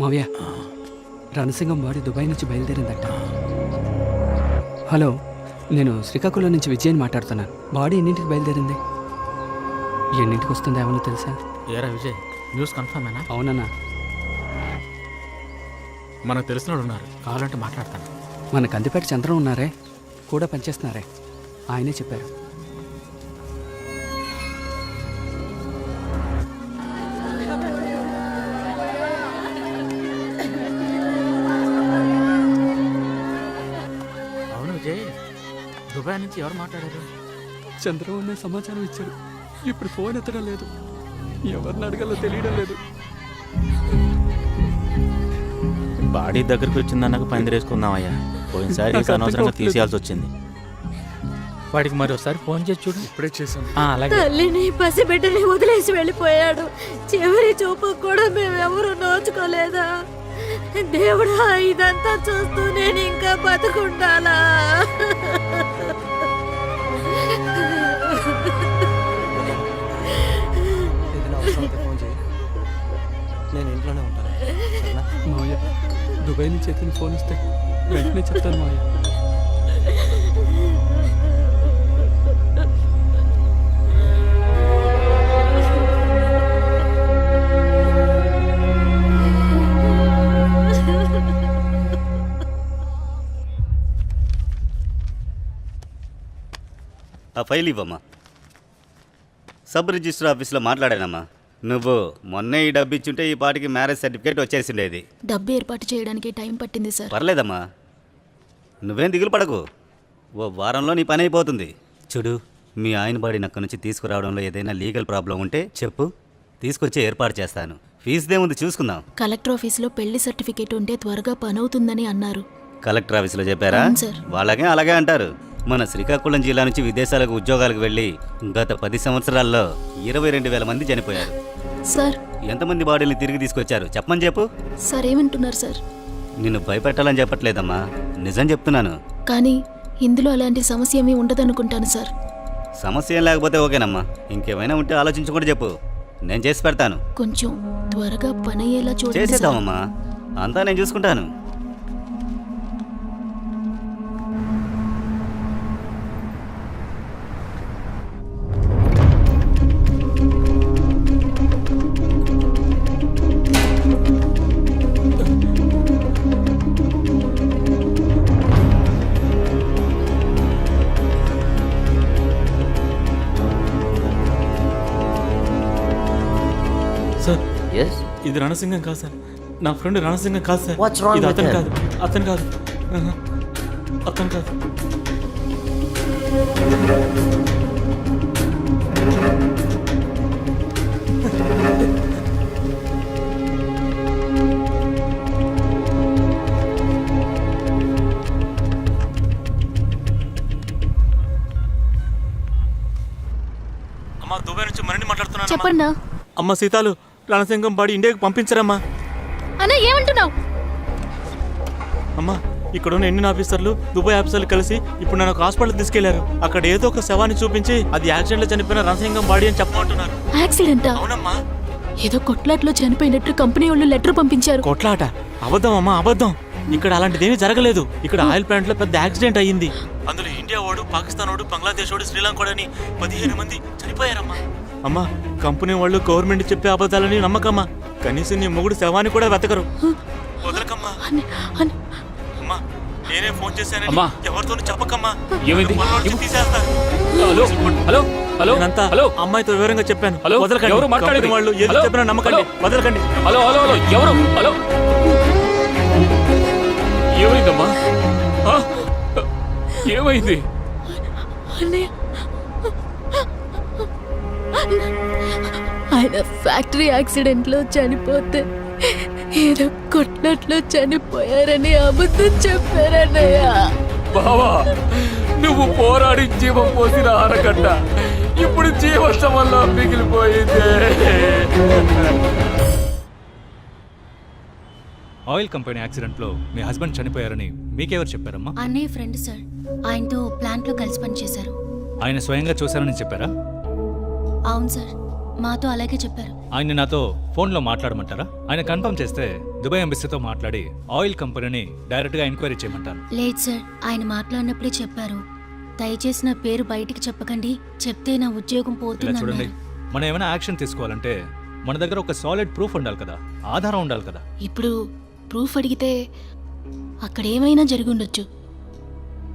మావయ్య Ranasingam body Dubai నుంచి బయలుదేరిందట. Hello నేను శ్రీకాకుళం నుంచి విజయన్ మాట్లాడుతున్నాను. బాడీ ఎన్నింటికి బయలుదేరింది? ఎన్నింటికి వస్తుంది ఏమన్నా తెలుసా? ఏరా విజయ్ న్యూస్ కన్ఫర్మేనా అవునన్నా. మనకు తెలిసిన వాళ్ళు ఉన్నారు కావాలంటే మాట్లాడతాను. మన కందిపేట చంద్రం ఉన్నారే కూడా పనిచేస్తున్నారే ఆయనే చెప్పారు. నుంచి ఎవరు మాట్లాడారు? చంద్రం అనే సమాచారం ఇచ్చాడు. ఇప్పుడు ఫోన్ ఎత్తడం లేదు. ఎవరిని అడగాలో తెలియడం లేదు. బాడీ దగ్గరికి వచ్చిందన్నాక పందిరేసుకుందామయ్యా పోయినసారి అనవసరంగా. తీసేయాల్సి వచ్చింది. వాడికి మరి ఒకసారి ఫోన్ చేసి చూడు. ఇప్పుడే చేశాను. ఆ, అలాగే. తల్లిని పసిబిడ్డని వదిలేసి వెళ్ళిపోయాడు. చివరి చూపు కూడా మేమెవరూ నోచుకోలేదా? దేవుడా ఇదంతా చూస్తూ నేను ఇంకా బతుకుండాలా? నేను ఇంట్లోనే ఉంటాను. సరేనా? మావయ్య దుబాయ్ నుంచి ఎత్తిన ఫోన్ ఇస్తే వెంటనే చెప్తాను మావయ్య. ఆ ఫైల్ ఇవ్వమ్మా. సబ్ రిజిస్టర్ ఆఫీస్లో మాట్లాడానమ్మా. నువ్వు మొన్నే ఈ డబ్బు ఇచ్చుంటే ఈ పాటికి మ్యారేజ్ సర్టిఫికేట్ వచ్చేసిండేది. డబ్బు ఏర్పాటు చేయడానికి టైం పట్టింది సార్. పర్లేదమ్మా. నువ్వేం దిగులు పడకు. ఓ వారంలో నీ పని అయిపోతుంది. చూడు మీ ఆయన బాడీని అక్కడి నుంచి తీసుకురావడంలో ఏదైనా లీగల్ ప్రాబ్లం ఉంటే చెప్పు. తీసుకొచ్చి ఏర్పాటు చేస్తాను. ఫీజుదేముంది చూసుకుందాం. కలెక్టర్ ఆఫీసులో పెళ్ళి సర్టిఫికేట్ ఉంటే త్వరగా పనవుతుందని అన్నారు. కలెక్టర్ ఆఫీసులో చెప్పారా? అవును సార్. వాళ్ళకే అలాగే అంటారు. మన శ్రీకాకుళం జిల్లా నుంచి విదేశాలకు ఉద్యోగాలకు వెళ్ళి గత పది సంవత్సరాల్లో ఇరవై రెండు వేల మంది చనిపోయారు. సార్. ఎంతమంది బాడీని తిరిగి తీసుకొచ్చారు? చెప్పమని చెప్పు. సార్ ఏమంటున్నారు సార్? నిన్ను భయపెట్టాలని చెప్పట్లేదమ్మా. నిజం చెప్తున్నాను. కానీ ఇందులో అలాంటి సమస్య ఏమీ ఉండదనుకుంటాను సార్. సమస్య ఏం లేకపోతే ఓకేనమ్మా. ఇంకేమైనా ఉంటే ఆలోచించుకుంటూ చెప్పు. నేను చేసి పెడతాను. కొంచెం త్వరగా చూడండి సార్. చేసేద్దామమ్మా. అంతా నేను చూసుకుంటాను. ఇది రణసింగం కాదు సార్. నా ఫ్రెండ్ రణసింగం కాదు సార్. What's wrong ఇది with అతను him? కాదు. అతను కాదు. ఆహా. అతను కాదు. అమ్మా దుబాయ్ నుంచి మాట్లాడుతున్నాను అమ్మ సీతాలు. రణసింగం బాడీ ఇండియాకి పంపించరమ్మా. అన్న ఏమంటున్నావు? అమ్మా ఇక్కడ ఉన్న ఇండియన్ ఆఫీసర్లు దుబాయ్ ఆఫీసర్లు కలిసి ఇప్పుడు నన్ను ఒక హాస్పిటల్ తీసుకెళ్ళారు. అక్కడ ఏదో ఒక శవాన్ని చూపించి అది యాక్సిడెంట్లో చనిపోయిన రణసింగం బాడీ అని చెప్పమంటున్నారు. యాక్సిడెంటా? అవునమ్మా. ఏదో కొట్లాట్లో చనిపోయినట్టు కంపెనీ వాళ్ళు లెటర్ పంపించారు. కొట్లాట? అబద్ధం అమ్మా అబద్ధం. ఇక్కడ అలాంటిదేమీ జరగలేదు. ఇక్కడ ఆయిల్ ప్లాంట్లో పెద్ద యాక్సిడెంట్ అయ్యింది. అందులో ఇండియా వాడు పాకిస్తాన్ వాడు బంగ్లాదేశ్ వాడు శ్రీలంక వాడని పదిహేను మంది చనిపోయారమ్మా. అమ్మా కంపెనీ వాళ్ళు గవర్నమెంట్ చెప్పే అబద్ధాలని నమ్మకమ్మా. కనీసం నీ మొగుడు శవాన్ని కూడా వెతకరు. వదలకమ్మా. అమ్మా నేనే ఫోన్ అమ్మా. ఎవరితోనూ చెప్పకమ్మా. ఏమైంది? హలో హలో హలో నేనంతా హలో. అమ్మాయితో వివరంగా చెప్పాను. హలో వదలకండి. ఎవరు మాట్లాడేది? వాళ్ళు ఏది? చెప్పినా నమ్మకండి? వదలకండి. హలో హలో హలో ఎవరు? హలో. ఏమైందమ్మా? ఏమైంది? ఆయన ఫ్యాక్టరీ యాక్సిడెంట్లో చనిపోతే ఏదో కొట్లట్లో చనిపోయారని అబద్ధం చెప్పారన్నయ్య. బావా నువ్వు పోరాడి జీవం పోసిన ఆనకట్ట. ఇప్పుడు జీవోత్సవంలో మిగిలిపోయింది. ఆయిల్ కంపెనీ యాక్సిడెంట్లో మీ హస్బెండ్ చనిపోయారని మీకెవరు చెప్పారమ్మా? అన్నయ్య ఫ్రెండ్ సార్. ఆయనతో ప్లాంట్లో కలిసి పనిచేశారు. ఆయన స్వయంగా చూశారని చెప్పారా? అవును సార్. మాతో అలాగే చెప్పారు. ఆయన నాతో ఫోన్లో మాట్లాడమంటారా? ఆయన కన్ఫర్మ్ చేస్తే దుబాయ్ ఎంబసీతో మాట్లాడి ఆయిల్ కంపెనీని డైరెక్ట్గా ఎంక్వైరీ చేయమంటారు. లేదు సార్ ఆయన మాట్లాడినప్పుడే చెప్పారు. దయచేసి నా పేరు బయటికి చెప్పకండి చెప్తే నా ఉద్యోగం ఇలా చూడండి పోతుందన్నారు మనం ఏమైనా యాక్షన్ తీసుకోవాలంటే మన దగ్గర ఒక సాలిడ్ ప్రూఫ్ ఉండాలి కదా ఆధారం ఉండాలి కదా. ఇప్పుడు ప్రూఫ్ అడిగితే అక్కడ ఏమైనా జరిగి ఉండొచ్చు.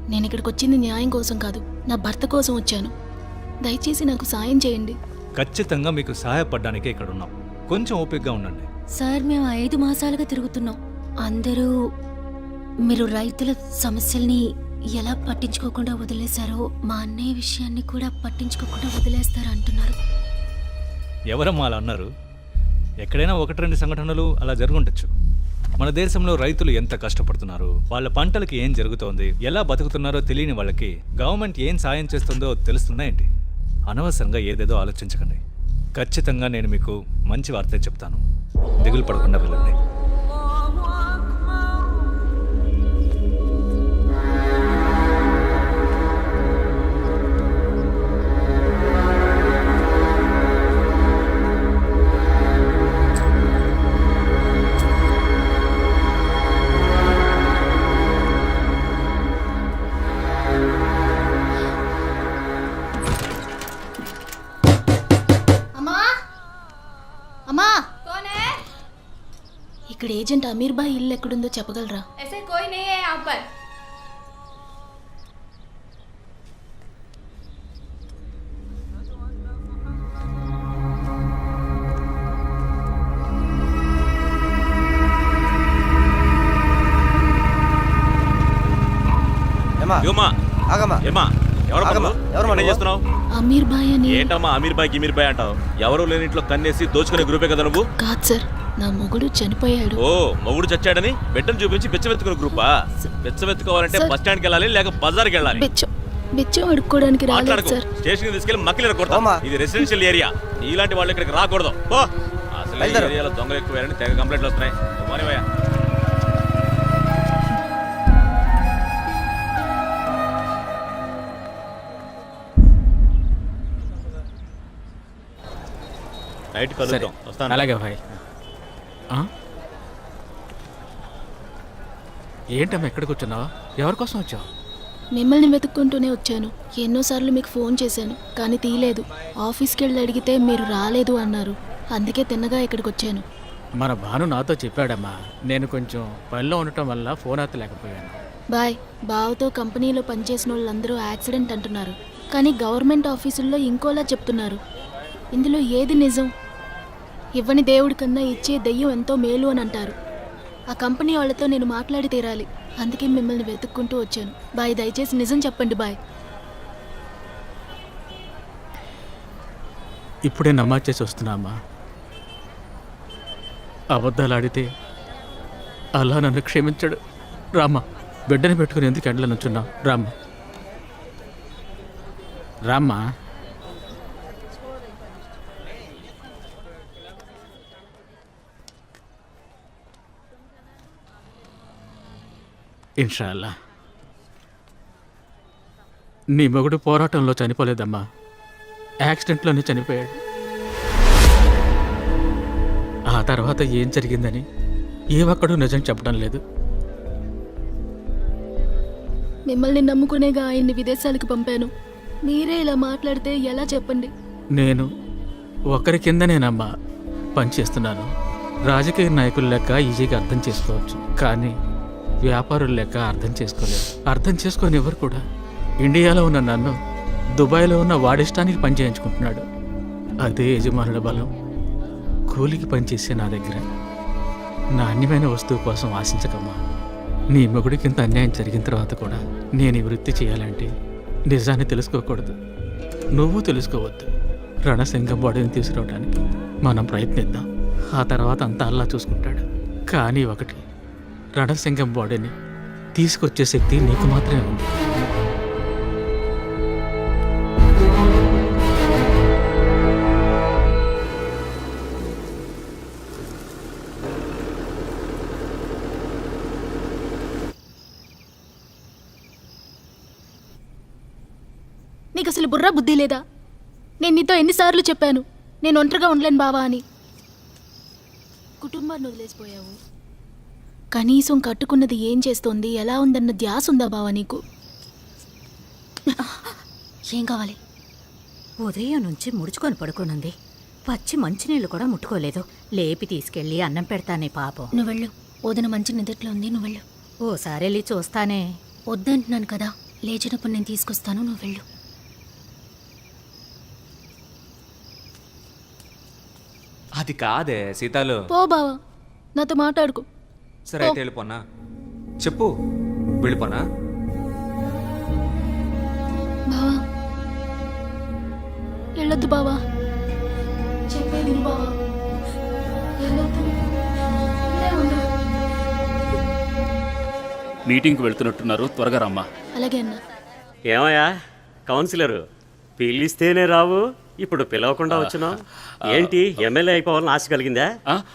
నేను ఇక్కడికి వచ్చింది న్యాయం కోసం కాదు నా భర్త కోసం వచ్చాను. దయచేసి నాకు సాయం చేయండి. ఖచ్చితంగా మీకు సహాయపడడానికే ఇక్కడ ఉన్నాం. కొంచెం ఓపికగా ఉండండి. సార్ మేము ఐదు మాసాలుగా తిరుగుతున్నాం. అందరూ మీరు రైతుల సమస్యల్ని ఎలా పట్టించుకోకుండా వదిలేశారో మా అన్నయ్య విషయాన్ని కూడా పట్టించుకోకుండా వదిలేస్తారు అంటున్నారు. ఎవరమ్మా అలా అన్నారు? ఎక్కడైనా ఒకటి రెండు సంఘటనలు అలా జరుగుండొచ్చు. మన దేశంలో రైతులు ఎంత కష్టపడుతున్నారు? వాళ్ళ పంటలకి ఏం జరుగుతోంది? ఎలా బతుకుతున్నారో తెలియని వాళ్ళకి గవర్నమెంట్ ఏం సాయం చేస్తుందో తెలుస్తుందా ఏంటి? అనవసరంగా ఏదేదో ఆలోచించకండి. ఖచ్చితంగా నేను మీకు మంచి వార్త చెప్తాను. దిగులు పడకుండా వెళ్ళండి. ఏజెంట్ అమీర్ బాయ్ ఇల్లు ఎక్కడుందో చెప్పగలరా ऐसे कोई नहीं है यहाँ पर ఏమా యోమా ఆగమ్మా ఏమా ఎవరు ఆగమ్మా, ఎవరమ్మా ఏం నువ్వు? చేస్తున్నావు అమీర్ బాయ్ అని ఏంటమ్మా అమీర్ బాయ్ గిమీర్ బాయ్ అంటావు ఎవరు లేని ఇంట్లో కన్నేసి దోచుకునే గ్రూపే కదా నువ్వు కాదు సార్ నా మొగుడు చనిపోయాడు. ఓ మొగుడు చచ్చాడని బిడ్డను చూపించి బెచ్చబెత్తుకునే గ్రూపా? బెచ్చబెత్తుకోవాలంటే సార్. బస్ స్టాండ్కి వెళ్ళాలి లేక బజార్కి వెళ్ళాలి? బెచ్చం బెచ్చం అడుక్కోవడానికి రాలేదు మాట్లాడకు. సార్. స్టేషన్ తీసుకెళ్ళి మక్కలు కొడతా. అమ్మా. ఇది రెసిడెన్షియల్ ఏరియా. ఇలాంటి వాళ్ళు ఇక్కడికి రాకూడదు. ఓ అసలు ఈ బయలుదేరు. ఏరియాలో దొంగలు ఎక్కువ తెగ కంప్లైంట్లు వస్తున్నాయి. మానేవయ్యా నైట్ కలుద్దాం. వస్తాను. అలాగే భాయ్ ఏంటమ్మా ఎక్కడికి వచ్చున్నావా ఎవరి కోసం వచ్చావు? మిమ్మల్ని వెతుక్కుంటూనే వచ్చాను. ఎన్నోసార్లు మీకు ఫోన్ చేశాను కానీ తీయలేదు. ఆఫీస్కి వెళ్ళి అడిగితే మీరు రాలేదు అన్నారు. అందుకే తిన్నగా ఇక్కడికి వచ్చాను. మన భాను నాతో చెప్పాడమ్మా నేను కొంచెం పనిలో ఉండటం వల్ల ఫోన్ ఎత్తలేకపోయాను. బాయ్ బావతో కంపెనీలో పనిచేసిన వాళ్ళందరూ యాక్సిడెంట్ అంటున్నారు. కానీ గవర్నమెంట్ ఆఫీసుల్లో ఇంకోలా చెప్తున్నారు. ఇందులో ఏది నిజం? ఇవ్వని దేవుడి కన్నా ఇచ్చే దెయ్యం ఎంతో మేలు అని అంటారు. ఆ కంపెనీ వాళ్ళతో నేను మాట్లాడి తీరాలి. అందుకే మిమ్మల్ని వెతుక్కుంటూ వచ్చాను. బాయ్ దయచేసి నిజం చెప్పండి బాయ్. ఇప్పుడే నమాజ్ చేసి వస్తున్నామా అబద్ధాలు ఆడితే అలా నన్ను క్షమించడు. రామా బిడ్డని పెట్టుకుని ఎందుకు ఎండలో నుంచున్నావు? రామ్మా రామ్మా ఇన్షాల్లా. నీ మొగుడు పోరాటంలో చనిపోలేదమ్మా. యాక్సిడెంట్లోనే చనిపోయాడు. ఆ తర్వాత ఏం జరిగిందని ఏ ఒక్కడూ నిజం చెప్పడం లేదు. మిమ్మల్ని నమ్ముకునేగా ఆయన్ని విదేశాలకు పంపాను. మీరే ఇలా మాట్లాడితే ఎలా చెప్పండి? నేను ఒకరి కిందనేనమ్మా పనిచేస్తున్నాను. రాజకీయ నాయకుల లెక్క ఈజీగా అర్థం చేసుకోవచ్చు. కానీ వ్యాపారులు లెక్క అర్థం చేసుకోలేరు. అర్థం చేసుకోని ఎవరు కూడా? ఇండియాలో ఉన్న నన్ను దుబాయ్లో ఉన్న వాడిష్టానికి పని చేయించుకుంటున్నాడు. అదే యజమానుల బలం. కూలికి పనిచేసే నా దగ్గర. నాణ్యమైన వస్తువు కోసం ఆశించకమ్మా. నీ మొగుడికి ఇంత అన్యాయం జరిగిన తర్వాత కూడా నేను ఈ వృత్తి చేయాలంటే నిజాన్ని తెలుసుకోకూడదు. నువ్వు తెలుసుకోవద్దు. రణసింగం బాడీని తీసుకురావడానికి మనం ప్రయత్నిద్దాం. ఆ తర్వాత అంతా అల్లా చూసుకుంటాడు. కానీ ఒకటి రణసింగం బాడీని తీసుకొచ్చే శక్తి నీకు మాత్రమే ఉంది. నీకు అసలు బుర్ర బుద్ధి లేదా? నేను నీతో ఎన్నిసార్లు చెప్పాను నేను ఒంటరిగా ఉండలేను బావా అని. కుటుంబాన్ని వదిలేసిపోయావు. కనీసం కట్టుకున్నది ఏం చేస్తోంది? ఎలా ఉందన్న ధ్యాస ఉందా బావా నీకు? ఏం కావాలి? ఉదయం నుంచి ముడుచుకొని పడుకోనుంది. పచ్చి మంచినీళ్ళు కూడా ముట్టుకోలేదు. లేపి తీసుకెళ్ళి అన్నం పెడతానే పాపం. నువ్వు వెళ్ళు. వదిన మంచి నిద్రలో ఉంది నువ్వు వెళ్ళు. ఓసారి వెళ్ళి చూస్తానే. వద్దంటున్నాను కదా. లేచినప్పుడు నేను తీసుకొస్తాను నువ్వు వెళ్ళు. అది కాదే సీతాలు. పో బావా. నాతో మాట్లాడుకో. సరే అయితే వెళ్ళిపోనా? చెప్పు వెళ్ళిపోనా? బావా. వెళ్ళొద్దు బావా. చెప్పేది బావా. మీటింగ్కి వెళ్తున్నట్టున్నారు త్వరగా రమ్మా. అలాగే అన్నా. ఏమయ్యా కౌన్సిలరు పిలిస్తేనే రావు. ఇప్పుడు పిలవకుండా వచ్చినావు ఏంటి ఎమ్మెల్యే అయిపోవాలని ఆశ కలిగిందా?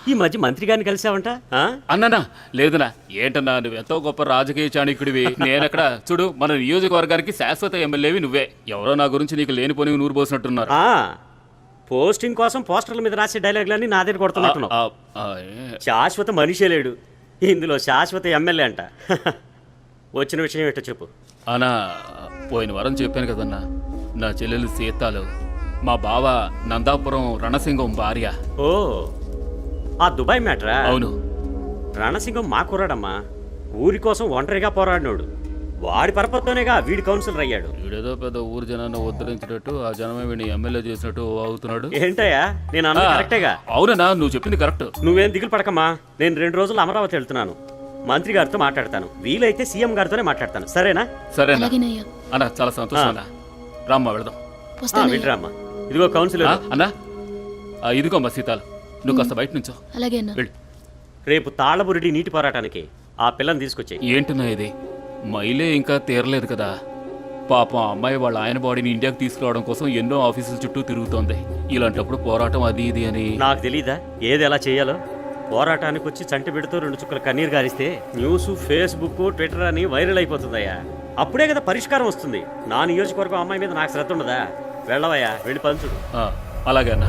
ఈ మధ్య మంత్రి గారిని కలిసావంట? ఆ? అన్ననా లేదనా. ఏంటన్నా నువ్వు ఎంతో గొప్ప రాజకీయ చాణిక్యుడివి నేనెక్కడ చూడు మన నియోజకవర్గానికి శాశ్వత ఎమ్మెల్యేవి నువ్వే. ఎవరో నా గురించి నీకు లేనిపోని నూరు పోసినట్టున్నారు. పోస్టింగ్ కోసం పోస్టర్ల మీద రాసే డైలాగులన్నీ నా దగ్గర కొడుతున్నట్టున్నావు. శాశ్వత మనిషే లేడు. ఇందులో శాశ్వత ఎమ్మెల్యే అంట. వచ్చిన విషయం ఏంటో చెప్పు. అనా పోయిన వారం చెప్పాను కదన్నా. నా చెల్లెలు సీతాలు మా బావ నందాపురం రణసింగం భార్య. ఓ ఆ దుబాయ్ మ్యాటరా? అవును. రణసింగం మా కుర్రాడమ్మా. ఊరి కోసం ఒంటరిగా పోరాడినోడు. వాడి పరపతితోనేగా వీడి కౌన్సిలర్ అయ్యాడు. వీడేదో పెద్ద ఊరు జనాన్ని ఉద్ధరించినట్టు ఆ జనమే వీడిని ఎమ్మెల్యే చేసినట్టు అవుతున్నాడు. ఏంటయ్యా? నేను అన్నది కరెక్టేగా? అవునన్నా నువ్వు చెప్పింది కరెక్ట్. నువ్వేం దిగులు పడకమ్మా. నేను రెండు రోజులు అమరావతి వెళ్తున్నాను. మంత్రి గారితో మాట్లాడతాను. వీలైతే సీఎం గారితోనే మాట్లాడతాను. సరేనా? సరేనా? అలాగేనయ్యా. అన్నా చాలా సంతోషం అన్నా. రామ్మా వెళదాం. ఆ, వస్తానయ్యా వింటరామ్మా ఇదిగో కౌన్సిలర్. అన్నా. ఆ, ఇదిగో అమ్మా సీతాలు. నువ్వు కాస్త బయట నుంచో. అలాగే అన్నా. వెళ్ళు. రేపు నీటి పోరాటానికి ఆ పిల్లని తీసుకొచ్చాయి. ఏంటన్నా ఇది? మైలే ఇంకా తీరలేదు కదా. పాపం ఆ అమ్మాయి వాళ్ళ ఆయన బాడీని ఇండియాకి తీసుకురావడం కోసం ఎన్నో ఆఫీసుల చుట్టూ తిరుగుతోంది. ఇలాంటప్పుడు పోరాటం అది ఇది అని. నాకు తెలీదా? ఏది ఎలా చేయాలో? పోరాటానికి వచ్చి చంటి పెడుతూ రెండు చుక్కల కన్నీరు గారిస్తే న్యూస్ ఫేస్బుక్ ట్విట్టర్ అని వైరల్ అయిపోతుందయ్యా. అప్పుడే కదా పరిష్కారం వస్తుంది. నా నియోజకవర్గం అమ్మాయి మీద నాకు శ్రద్ధ ఉండదా? వెళ్ళవయ్యా వెళ్ళి పంచుడు. ఆ, అలాగే అన్నా.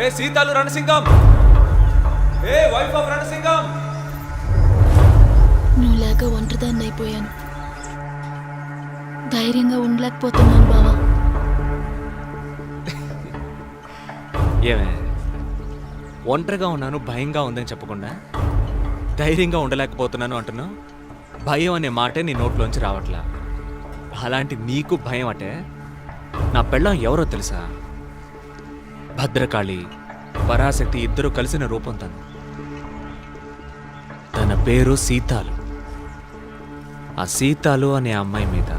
ఏ సీతాలు రణసింగం! ఏ వైఫ్ ఆఫ్ రణసింగం! నువ్వు లేక ఒంటరిదాన్ని అయిపోయాను ధైర్యంగా ఉండలేకపోతున్నాను బావా. ఏమే? ఒంటరిగా ఉన్నాను భయంగా ఉందని చెప్పకుండా? ధైర్యంగా ఉండలేకపోతున్నాను అంటున్నావు భయం అనే మాటే నీ నోట్లోంచి రావట్లా. అలాంటి నీకు భయం అంటే నా పెళ్ళం ఎవరో తెలుసా? భద్రకాళి పరాశక్తి ఇద్దరు కలిసిన రూపం తను. తన పేరు సీతాలు. ఆ సీతాలు అనే అమ్మాయి మీద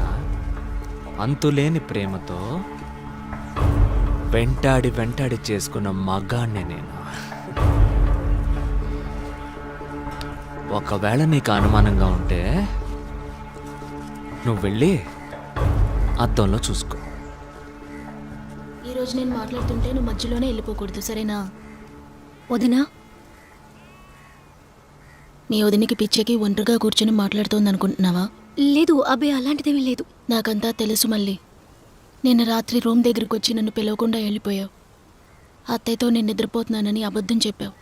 అంతులేని ప్రేమతో వెంటాడి వెంటాడి చేసుకున్న మగాణ్ణే నేను. ఒకవేళ నీకు అనుమానంగా ఉంటే నువ్వు వెళ్ళి అద్దంలో చూసుకో. ఈ రోజు నేను మాట్లాడుతుంటే నువ్వు మధ్యలోనే వెళ్ళిపోకూడదు సరేనా? వదినా? మీ వదినికి పిచ్చెకి ఒంటరిగా కూర్చొని మాట్లాడుతోంది అనుకుంటున్నావా లేదు అబ్బే అలాంటిదేమీ లేదు. నాకంతా తెలుసు మళ్ళీ. నిన్న రాత్రి రూమ్ దగ్గరికి వచ్చి నన్ను పిలవకుండా వెళ్ళిపోయావు. అత్తయ్యతో నేను నిద్రపోతున్నానని అబద్ధం చెప్పావు.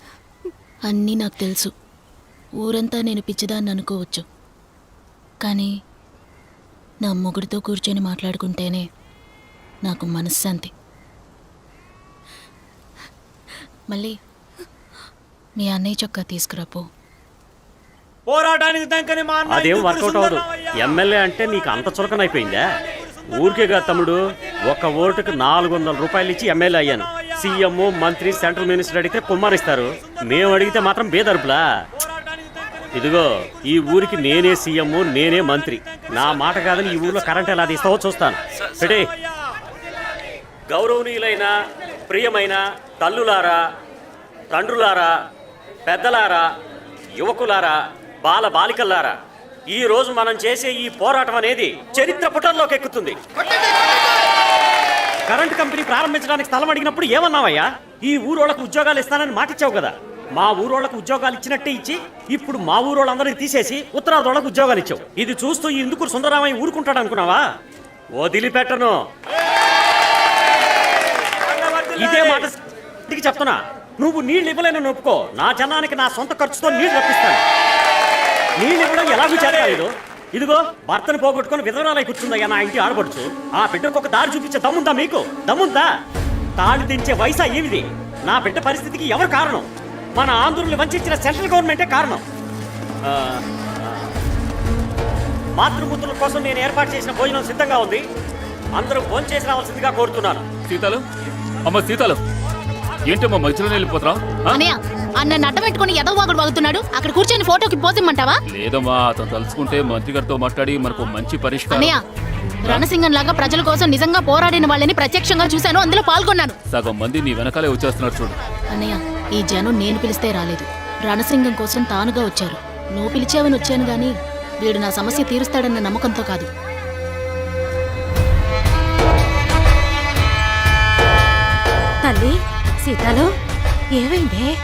అన్నీ నాకు తెలుసు. ఊరంతా నేను పిచ్చిదాన్ని అనుకోవచ్చు. కానీ నా మొగుడితో కూర్చొని మాట్లాడుకుంటేనే నాకు మనశ్శాంతి. మళ్ళీ మీ అన్నయ్య చొక్కా తీసుకురాపో పోరాటానికి దంకని మా అన్న అదేం వర్కౌట్ అవ్వదు. ఎమ్మెల్యే అంటే నీకు అంత చులకనైపోయిందా? ఊరికే కాదు తమ్ముడు ఒక ఓటుకు నాలుగు వందల రూపాయలు ఇచ్చి ఎమ్మెల్యే అయ్యాను. సీఎం మంత్రి సెంట్రల్ మినిస్టర్ అడిగితే కుమ్మరిస్తారు. మేము అడిగితే మాత్రం బేదరుపులా? ఇదిగో ఈ ఊరికి నేనే సీఎం నేనే మంత్రి. నా మాట కాదని ఈ ఊర్లో కరెంట్ ఎలా తీస్తావో చూస్తాను. పెడే గౌరవనీయులైన ప్రియమైన తల్లులారా తండ్రులారా పెద్దలారా యువకులారా బాల బాలికల్లారా ఈ రోజు మనం చేసే ఈ పోరాటం అనేది చరిత్ర పుటల్లోకి ఎక్కుతుంది. కరెంట్ కంపెనీ ప్రారంభించడానికి స్థలం అడిగినప్పుడు ఏమన్నావయ్యా? ఈ ఊరోళ్ళకు ఉద్యోగాలు ఇస్తానని మాటిచ్చావు కదా. మా ఊరోళ్ళకు ఉద్యోగాలు ఇచ్చినట్టే ఇచ్చి ఇప్పుడు మా ఊరోళ్ళందరినీ తీసేసి ఉత్తరాదోళ్ళకు ఉద్యోగాలు ఇచ్చావు. ఇది చూస్తూ ఇందుకు సుందరరామయ్య ఊరుకుంటాడు అనుకున్నావా? వదిలిపెట్టను. ఇదే మాట ఇంటికి చెప్తున్నా. నువ్వు నీళ్ళు ఇవ్వలేని ఒప్పుకో. నా జనానికి నా సొంత ఖర్చుతో నీళ్ళు రప్పిస్తాను. నీళ్ళు ఇవ్వడం ఎలాగూ చేతకాలేదు. ఇదిగో భర్తను పోగొట్టుకొని విధవరాలై కూర్చుందయ్యా నా ఇంటి ఆడపడుచు. ఆ బిడ్డకు ఒక దారి చూపించే దమ్ముందా మీకు? దమ్ముందా? తాళి దించే వయసా ఏమిది? నా బిడ్డ పరిస్థితికి ఎవరు కారణం? మన ఆంధ్రుల్ని వంచిన సెంట్రల్ గవర్నమెంటే కారణం. మాతృమూర్తుల కోసం నేను ఏర్పాటు చేసిన భోజనం సిద్ధంగా ఉంది. అందరూ భోజనం చేసి రావాల్సిందిగా కోరుతున్నాను. సీతాలు? అమ్మ సీతాలు ఏంటమ్మా మధ్యలో అనయ్య అన్న నడ్డ పెట్టుకుని ఎదవాగుడు వాగుతున్నాడు. అక్కడ కూర్చొని ఫోటోకి పోసిమ్మంటావా లేదమ్మా అతను తలుచుకుంటే మంత్రి గారితో మాట్లాడి మనకు మంచి పరిష్కారం. రణసింగం లాగా ప్రజల కోసం నిజంగా పోరాడిన వాళ్ళని ప్రత్యక్షంగా చూశాను. అందులో పాల్గొన్నాను. సగం మంది నీ వెనకాలే వచ్చేస్తున్నారు చూడు. అన్నయ్య ఈ జనం నేను పిలిస్తే రాలేదు. రణసింగం కోసం తానుగా వచ్చారు. నువ్వు పిలిచావని వచ్చాను గాని వీడు నా సమస్య తీరుస్తాడన్న నమ్మకంతో కాదు. తల్లి సీతాలో ఏమైందే?